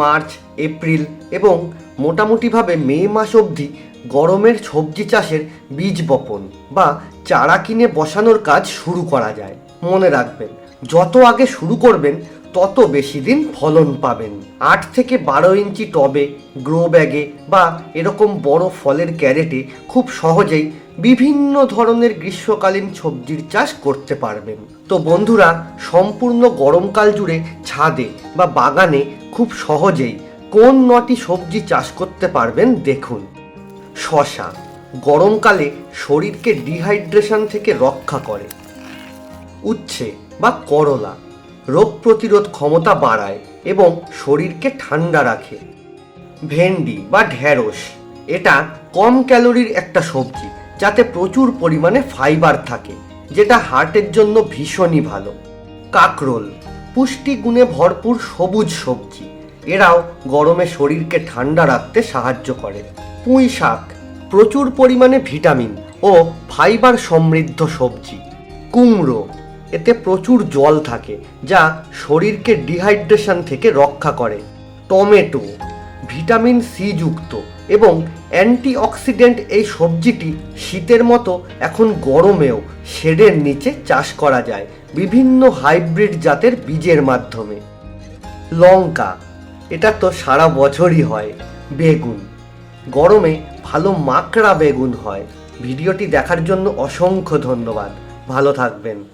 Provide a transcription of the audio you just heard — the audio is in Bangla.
মার্চ, এপ্রিল এবং মোটামুটিভাবে মে মাস অবধি গরমের সবজি চাষের বীজ বপন বা চারা কিনে বসানোর কাজ শুরু করা যায়। মনে রাখবেন, যত আগে শুরু করবেন তত বেশি দিন ফলন পাবেন। আট থেকে বারো ইঞ্চি টবে, গ্রো ব্যাগে বা এরকম বড় ফলের ক্যারেটে খুব সহজেই বিভিন্ন ধরনের গ্রীষ্মকালীন সবজির চাষ করতে পারবেন। তো বন্ধুরা, সম্পূর্ণ গরমকাল জুড়ে ছাদে বা বাগানে খুব সহজেই কোন নটি সবজি চাষ করতে পারবেন দেখুন। শশা, গরমকালে শরীরকে ডিহাইড্রেশন থেকে রক্ষা করে। উচ্ছে বা করলা রোগ প্রতিরোধ ক্ষমতা বাড়ায় এবং শরীরকে ঠান্ডা রাখে। ভেন্ডি বা ঢ্যাঁড়স, এটা কম ক্যালোরির একটা সবজি, যাতে প্রচুর পরিমাণে ফাইবার থাকে, যেটা হার্টের জন্য ভীষণই ভালো। কাকরোল, পুষ্টি গুণে ভরপুর সবুজ সবজি, এরাও গরমে শরীরকে ঠান্ডা রাখতে সাহায্য করে। পুঁই শাক, প্রচুর পরিমাণে ভিটামিন ও ফাইবার সমৃদ্ধ সবজি। কুমড়ো এতে প্রচুর জল থাকে, যা শরীরকে ডিহাইড্রেশন থেকে রক্ষা করে। টমেটো, ভিটামিন সি যুক্ত এবং অ্যান্টিঅক্সিডেন্ট এই সবজিটি শীতের মতো এখন গরমেও শেডের নিচে চাষ করা যায়, বিভিন্ন হাইব্রিড জাতের বীজের মাধ্যমে। লঙ্কা, এটা তো সারা বছরই হয়, বেগুন। গরমে ভালো মাকড়া বেগুন হয়। ভিডিওটি দেখার জন্য অসংখ্য ধন্যবাদ। ভালো থাকবেন।